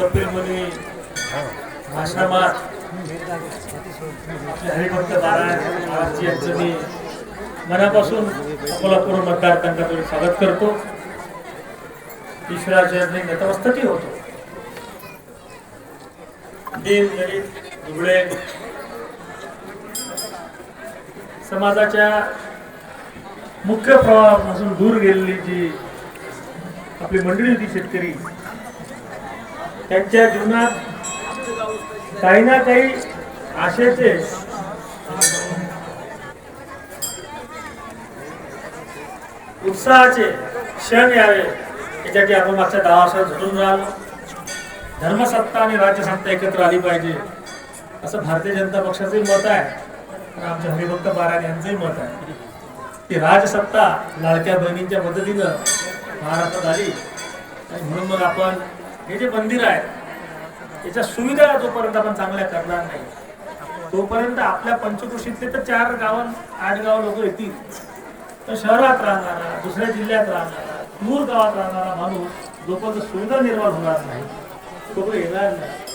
कपिलमुनी आश्रमात आपले हरिभक्त नारायण महाराजजी यांचं मी मनापासून कोल्हापूर मतदारसंघातून स्वागत करतो. ईश्वराच्या चरणी नतमस्तकी होतो. दीन गरीब दुबळे. समाजाच्या मुख्य प्रवाहापासून दूर गेलेली जी आपली मंडळी होती शेतकरी त्यांच्या जीवनात काही ना काही आशेचे उत्साहाचे क्षण यावे. याच्यासाठी आपण मागच्या दहा वर्षात झटून राहिलो. धर्मसत्ता आणि राज्यसत्ता एकत्र आली पाहिजे. असं भारतीय जनता पक्षाचंही मत आहे. आणि आमच्या हरिभक्त बाराण यांचंही मत आहे. की राजसत्ता लाडक्या बहिणींच्या मदतीनं महाराष्ट्रात आली. आणि म्हणून मग आपण हे जे मंदिर आहे याच्या सुविधा जोपर्यंत आपण चांगल्या करणार नाही तोपर्यंत आपल्या पंचकृषीतले तर चार गावां आठ गाव लोक येतील. तर शहरात राहणारा दुसऱ्या जिल्ह्यात राहणारा दूर गावात राहणारा माणूस जोपर्यंत सुविधा निर्माण होणार नाही तो येणार नाही.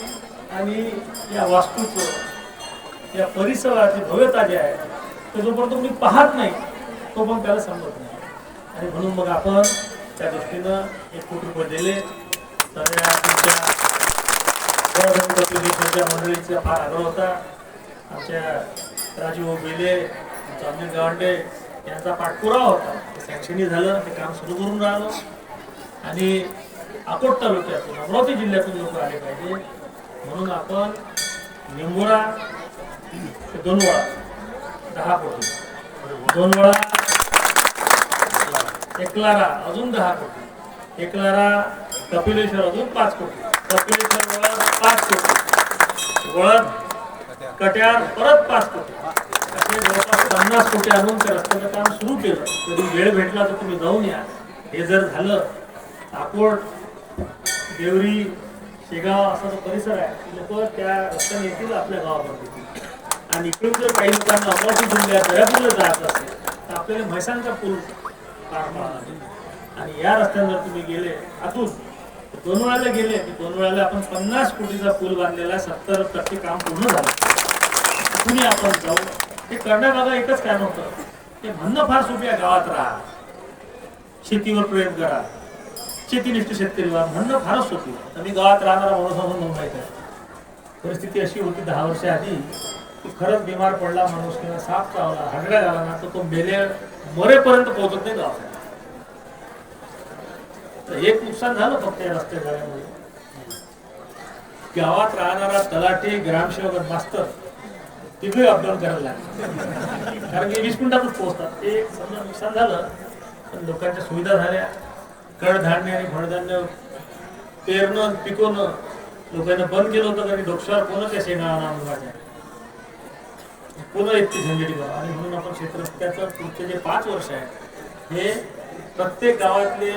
आणि या वास्तूचं या परिसराची भव्यता जी आहे ते जोपर्यंत तुम्ही पाहत नाही तो पण त्याला समजत नाही. आणि म्हणून मग आपण त्या दृष्टीनं एक कोटी रुपये दिले. तर या तुमच्या मंडळीचा फार आग्रह होता आमच्या राजीव बेले आमचा अनिल गावंडे यांचा पाठपुरावा होता. ते सँक्शनही झालं ते काम सुरू करून राहिलो. आणि अकोट तालुक्यातून अमरावती जिल्ह्यातून लोक आले पाहिजे. म्हणून आपण निंबोरा ते दोनवळा दहा कोटी. दोनवळा एकलारा अजून दहा कोटी. एकलारा कपिलेश्वर अजून पाच कोटी. कपिलेश्वर वळद पाच कोटी. वळद कट्यार परत पाच कोटी. असे जवळपास पन्नास कोटी आणून त्या रस्त्याचं काम सुरू केलं. कधी वेळ भेटला तर तुम्ही जाऊन या. हे जर झालं अकोट देवरी शेगाव असा जो परिसर आहे लोक त्या रस्त्याने येतील आपल्या गावामध्ये. आणि इकडून जर काही लोकांना अमरावती जिल्ह्यात दर्यापूरला जायचं असेल तर आपल्याला म्हैसांचा पूल पार आणि या रस्त्याने जर तुम्ही गेले आतून दोन वेळाला गेले की दोन वेळाला आपण पन्नास कोटीचा पूल बांधलेला सत्तर टक्के काम पूर्ण झालं. कुणी आपण जाऊ? ते करण्यामागं एकच काय नव्हतं ते म्हणणं फार सोपी आहे गावात राहा. शेतीवर प्रेम करा. शेतीनिष्ठ शेतकरी व्हा. म्हणणं फारच सोपी आहे. मी गावात राहणारा माणूस म्हणून मुंबईत आहे. परिस्थिती अशी होती दहा वर्षाआधी की खरंच बिमार पडला माणूस किंवा साप चावला हगड्या झाला ना तर तो मेले मरेपर्यंत पोहोचत नाही गावात. तर एक नुकसान झालं फक्त या रस्ते झाल्यामुळे. गावात राहणारा तलाठी ग्रामसेवक मास्तर तिथे अपडाऊन करायला लागले. कारण की वीस मिनिटातच पोहोचतात. ते समजा नुकसान झालं पण लोकांच्या सुविधा झाल्या. कडधान्य आणि फळधान्य पेरणं पिकवणं लोकांना बंद केलं होतं कारण डोक्षावर कोणच त्या शेंगा आणून माझ्या पुन्हा इतकी झंझटी करा आणि म्हणून आपण क्षेत्रस्त्याचं पुढचे जे पाच वर्ष आहे हे प्रत्येक गावातले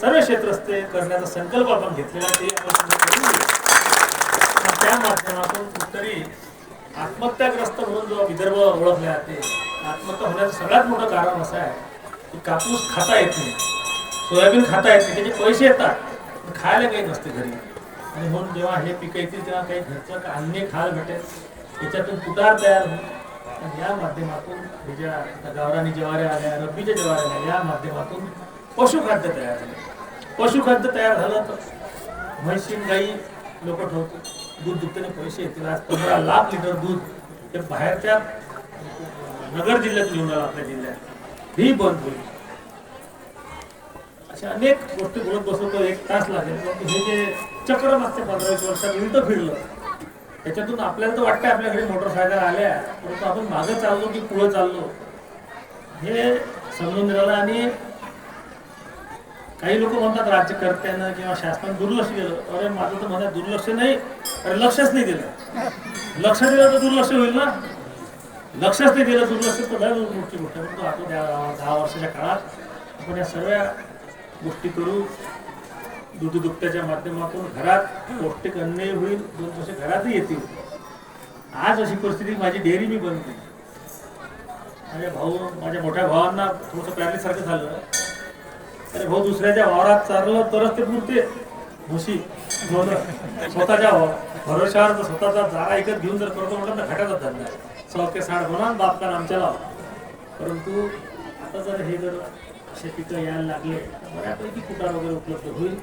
सर्व क्षेत्रस्ते करण्याचा संकल्प आपण घेतलेला ते आपण त्या माध्यमातून कुठतरी आत्महत्याग्रस्त म्हणून जो विदर्भ ओळखले जाते आत्महत्या होण्याचं सगळ्यात मोठं कारण असं आहे की कापूस खाता येत नाही. सोयाबीन खाता येत नाही त्याचे पैसे येतात पण खायला काही नसते घरी. आणि म्हणून जेव्हा हे पिकं येतील तेव्हा काही घरचं का अन्य खायला भेटेल याच्यातून कुटार तयार होईल. या माध्यमातून हे ज्या गावरानी ज्वाऱ्या आल्या रब्बीच्या ज्वाऱ्या आल्या या माध्यमातून पशुखाद्य तयार झालं. पशुखाद्य तयार झालं तर म्हैशीन गाई लोक ठेवतो दूध दुभतेने पैसे येतील. आज पंधरा लाख लिटर दूध ते बाहेरच्या नगर जिल्ह्यात येऊन आलं आपल्या जिल्ह्यात. ही बंद होईल. अशा अनेक गोष्टी बोलत बसवतो. एक तास लागेल. हे जे चक्र मागच्या पंधरा वीस वर्षात उलट फिरलं त्याच्यातून आपल्याला तर वाटतं आपल्याकडे मोटरसायकल आल्या परंतु आपण मागं चाललो की पुढं चाललो? हे समजून दिलं आणि काही लोक म्हणतात राज्यकर्त्यानं किंवा शासनानं दुर्लक्ष केलं. अरे माझं तर म्हणा दुर्लक्ष नाही अरे लक्षच नाही दिलं. लक्ष दिलं तर दुर्लक्ष होईल ना? लक्षच नाही दिलं दुर्लक्ष तर लय मोठी गोष्ट आहे आपण त्या दहा वर्षाच्या काळात आपण या सगळ्या गोष्टी करू. दूध दुपट्याच्या माध्यमातून घरात पौष्टिक अन्नही होईल दोन वर्ष घरातही येतील. आज अशी परिस्थिती माझी डेअरी मी बंद केली माझ्या भाऊ माझ्या मोठ्या भावांना थोडंसं पॅरलीसारखं झालं. अरे भाऊ दुसऱ्याच्या वावरात चाललं तरच ते पुरते. भुशी स्वतःच्या भरोशावर जर स्वतःचा जागा ऐकत घेऊन जर करतो म्हटलं तर घटाचाच धंदा आहे. सौके साठ म्हणा बापका आमच्या लाव. परंतु आता जर हे जर असे पिकं यायला लागले बऱ्यापैकी कुटार वगैरे उपलब्ध होईल.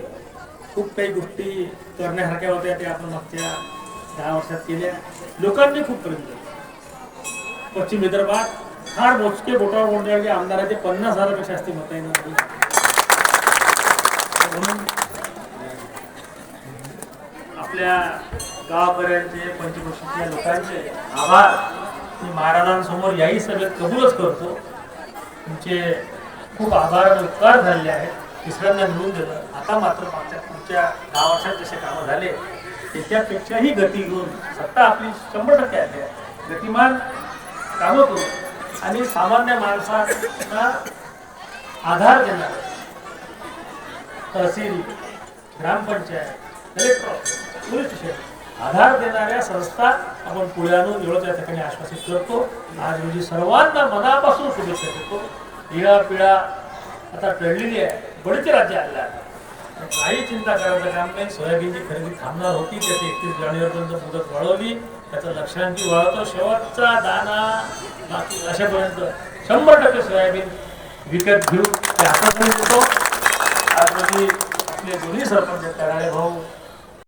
खूप काही गोष्टी करण्यासारख्या होत्या त्या आपण मागच्या दहा वर्षात केल्या. लोकांनी खूप प्रयत्न पश्चिम विदर्भात फार मोजके बोटावर कोणत्या आमदाराचे पन्नास हजारापेक्षा असते मत येणार म्हणून आपल्या गावापर्यंतचे पंचक्रोशीतल्या लोकांचे आभार. मी महाराजांसमोर याही सगळं कबूलच करतो. तुमचे खूप आभार आणि उपकार झालेले आहेत. तिसऱ्यांदा मिळून दिलं आता मात्र मागच्या तुमच्या दहा वर्षात जसे कामं झाले त्याच्यापेक्षाही गती घेऊन सत्ता आपली शंभर टक्के आली आहे. गतिमान कामं करू. आणि सामान्य माणसांना आधार देणार तहसील ग्रामपंचायत कलेक्टर. ऑफिस, पोलीस स्टेशन आधार देणाऱ्या संस्था आपण पुढे आणून एवढं त्या ठिकाणी आश्वासित करतो. आज रोजी सर्वांना मनापासून शुभेच्छा देतो. पिढा पिढा आता टळलेली आहे. बडीचे राज्य आलेलं आहे. काही चिंता करायचं काम नाही. सोयाबीनची खरेदी थांबणार होती. त्याची एकतीस जानेवारीपर्यंत मुदत वळवली त्याचं लक्षांची वाढवतो. शेवटचा दाना बाकी अशापर्यंत शंभर टक्के सोयाबीन विकत घेऊ ते आश्वासन देतो. आज रोजी आपले दोन्ही सरपंच कराळे भाऊ